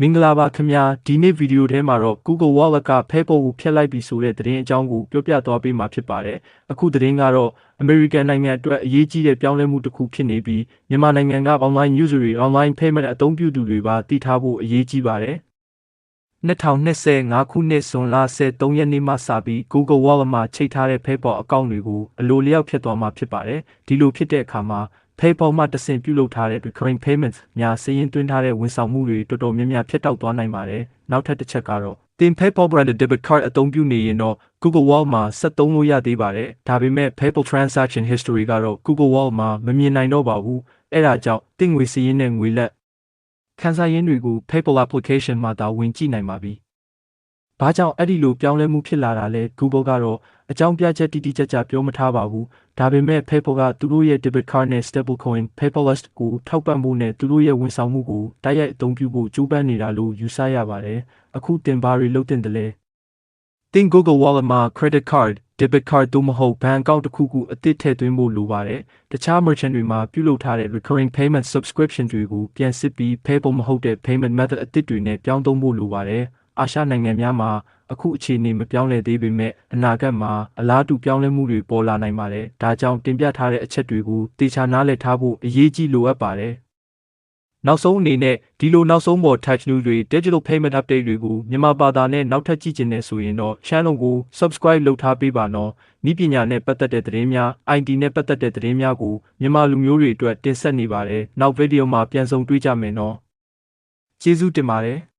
မင်္ဂလာပါခင်ဗျာဒီနေ့ဗီဒီယိုထဲမှာတော့ Google Wallet က PayPal ကိုဖျက်လိုက်ပြီဆိုတဲ့သတင်းအကြောင်းကိုပြောပြသွားပေးမှာဖြစ်ပါတယ်အခုသတင်းကတော့ American နိုင်ငံအတွက်အရေးကြီးတဲ့ပြောင်းလဲမှုတစ်ခုဖြစ်နေပြီးမြန်မာနိုင်ငံက online user တွေ online payment အသုံးပြုသူတွေပါတည်ထားဖို့အရေးကြီးပါတယ်2025ခုနှစ်ဇွန်လ13ရက်နေ့မှစပြီး Google Wallet မှာချိတ်ထားတဲ့ PayPal အကောင့်တွေကိုအလိုလျောက်ဖြတ်သွားမှာဖြစ်ပါတယ်ဒီလိုဖြစ်တဲ့အခါမှာ PayPal မှတဆင့်ပြုလုပ်ထားတဲ့ recurring payments များစည်ရင်သွင်းထားတဲ့ဝန်ဆောင်မှုတွေတော်တော်များများဖြတ်တောက်သွားနိုင်ပါတယ်။နောက်ထပ်တစ်ချက်ကတော့သင် PayPal branded debit card အသုံးပြုနေရင်တော့ Google Wallet မှာဆက်သုံးလို့ရသေးပါတယ်။ဒါပေမဲ့ PayPal transaction history ကတော့ Google Wallet မှာမမြင်နိုင်တော့ပါဘူး။အဲဒါကြောင့်သင်ငွေစည်ရင်နဲ့ငွေလက်ခန်းစားရင်းတွေကို PayPal application မှာသာဝင်ကြည့်နိုင်ပါပြီ။ ဘာကြောင့်အဲ့ဒီလိုပြောင်းလဲမှုဖြစ်လာတာလဲ Google ကတော့အကြောင်းပြချက်တိတိကျကျပြောမထားပါဘူး။ဒါပေမဲ့ PayPal ကသူတို့ရဲ့ debit card နဲ့ stablecoin Paperless ကိုထောက်ပံ့မှုနဲ့သူတို့ရဲ့ဝန်ဆောင်မှုကိုတိုက်ရိုက်အသုံးပြုဖို့ကြိုးပမ်းနေတာလို့ယူဆရပါတယ်။အခုတင်ဘာတွေလုပ်တင်တယ်လဲ။တင် Google Wallet မှာ credit card, debit card သို့မဟုတ်ဘဏ်အကောင့်တစ်ခုခုအသစ်ထည့်သွင်းဖို့လိုပါတယ်။တခြား merchant တွေမှာပြုလုပ်ထားတဲ့ recurring payment subscription တွေကိုပြန်စစ်ပြီး PayPal မဟုတ်တဲ့ payment method အသစ်တွေနဲ့ပြောင်းသုံးဖို့လိုပါတယ်။ အာရှနိုင်ငံများမှာအခုအခြေအနေမပြောင်းလဲသေးပေမဲ့အနာဂတ်မှာအလားတူပြောင်းလဲမှုတွေပေါ်လာနိုင်ပါတယ်။ဒါကြောင့်တင်ပြထားတဲ့အချက်တွေကိုတေချာနားလည်ထားဖို့အရေးကြီးလိုအပ်ပါတယ်။နောက်ဆုံးအနေနဲ့ဒီလိုနောက်ဆုံးပေါ် touch news တွေ digital payment update တွေကိုမြန်မာဘာသာနဲ့နောက်ထပ်ကြည့်ချင်နေဆိုရင်တော့ channel ကို subscribe လုပ်ထားပေးပါနော်။ဤပညာနဲ့ပတ်သက်တဲ့သတင်းများ IT နဲ့ပတ်သက်တဲ့သတင်းများကိုမြန်မာလူမျိုးတွေအတွက်တင်ဆက်နေပါတယ်။နောက်ဗီဒီယိုမှာပြန်ဆုံတွေ့ကြမယ်နော်။ကျေးဇူးတင်ပါတယ်။